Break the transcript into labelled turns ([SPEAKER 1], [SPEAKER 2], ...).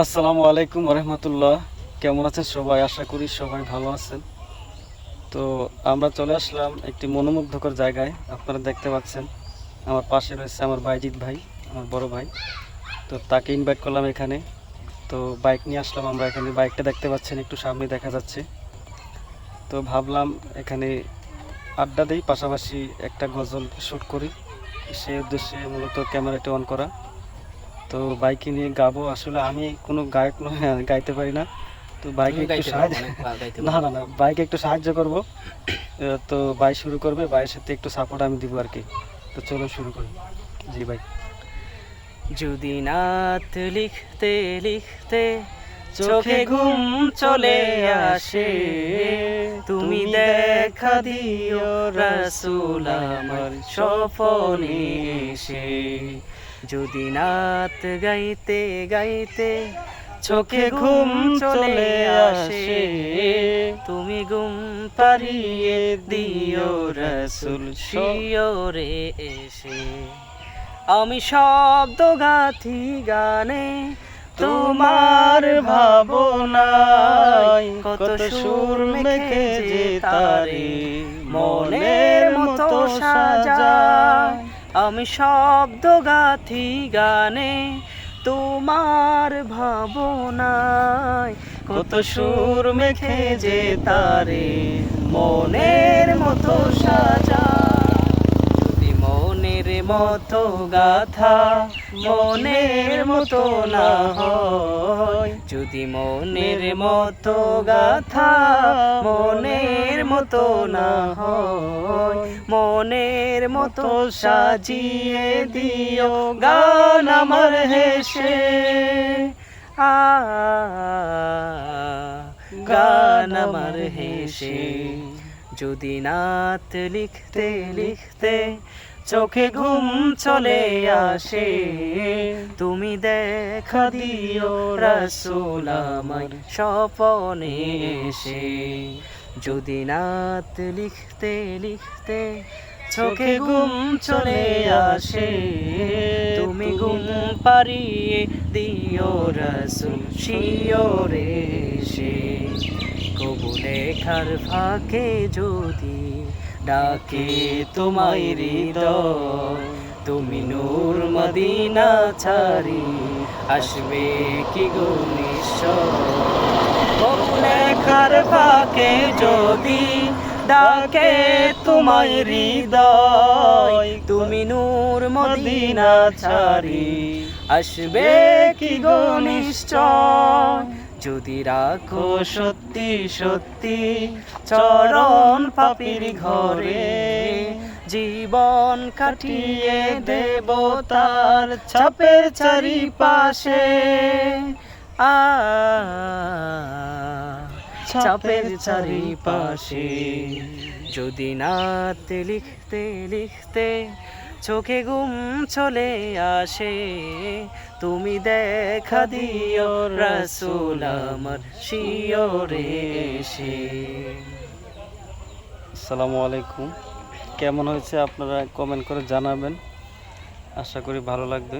[SPEAKER 1] আসসালামু আলাইকুম রহমতুল্লাহ। কেমন আছেন সবাই? আশা করি সবাই ভালো আছেন। তো আমরা চলে আসলাম একটি মনোমুগ্ধকর জায়গায়। আপনারা দেখতে পাচ্ছেন, আমার পাশে রয়েছে আমার বাইজিৎ ভাই, আমার বড় ভাই। তো তাকে ইনভাইট করলাম এখানে। তো বাইক নিয়ে আসলাম আমরা এখানে। বাইকটা দেখতে পাচ্ছেন, একটু সামনে দেখা যাচ্ছে। তো ভাবলাম এখানে আড্ডা দিই, পাশাপাশি একটা গজল শ্যুট করি। সেই উদ্দেশ্যে মূলত ক্যামেরাটা অন করা। তো বাইকে নিয়ে গাবো। আসলে আমি কোনো গায়ক নয় গাইতে পারি না। তো বাইকে একটু সাহায্য না না না বাইকে একটু সাহায্য করব। তো বাই শুরু করবে বাইয়ের সাথে একটু সাপোর্ট আমি দিব আর কি। তো চলো শুরু করি। জি ভাই।
[SPEAKER 2] যদি নাত লিখতে লিখতে চোখে ঘুম চলে আসে তুমি দেখা দিও রাসূল আমার স্বপনে এসে। যদি নাত গাইতে গাইতে চোখে ঘুম চলে আসে তুমি ঘুম পারিয়ে দিও রাসূল শিওরে এসে। আমি শব্দ গাথি গানে তোমার ভাবনায় কত সুর মেখে যে তারে। মনের মতো সাজায় আমি শব্দ গাথি গানে তোমার ভাবনায় কত সুর মেখে যে তারে মনের মতো মতো গাথা মনের মতো না হয়। যদি মনের মতো গাথা মনের মতো না হয়, মনের মতো সাজিয়ে দিও গান আমার হেসে। আ, গান আমার হেসে। যদি নাত লিখতে লিখতে চোখে ঘুম চলে আসে। তুমি দেখা দিও রাসূল স্বপনে এসে। যদি নাত লিখতে লিখতে চোখে ঘুম চলে আসে, তুমি ঘুম পারিয়ে দিও রাসূল শিওরে এসে। কবু লেখার ফাঁকে যদি ডাকে তোমায় হৃদয়। তুমি নূর মদিনা ছাড়ি, আসবে কি গো নিশ্চয়? লেখার ফাঁকে যদি ডাকে তোমায় হৃদয়, তুমি নূর মদিনা ছাড়ি, আসবে কি গো যদি রাখো সত্যি সত্যি চরণ পাপির ঘরে জীবন কাটিয়ে দেব তার ছাপের চারিপাশে। আ চাপের চারিপাশে। যদি নাতে লিখতে লিখতে চোখে গুম চলে আসে। তুমি দেখা দিও রসুল আমার শিওরে এসে।
[SPEAKER 1] আসসালামু আলাইকুম। কেমন হয়েছে আপনারা কমেন্ট করে জানাবেন। আশা করি ভালো লাগবে।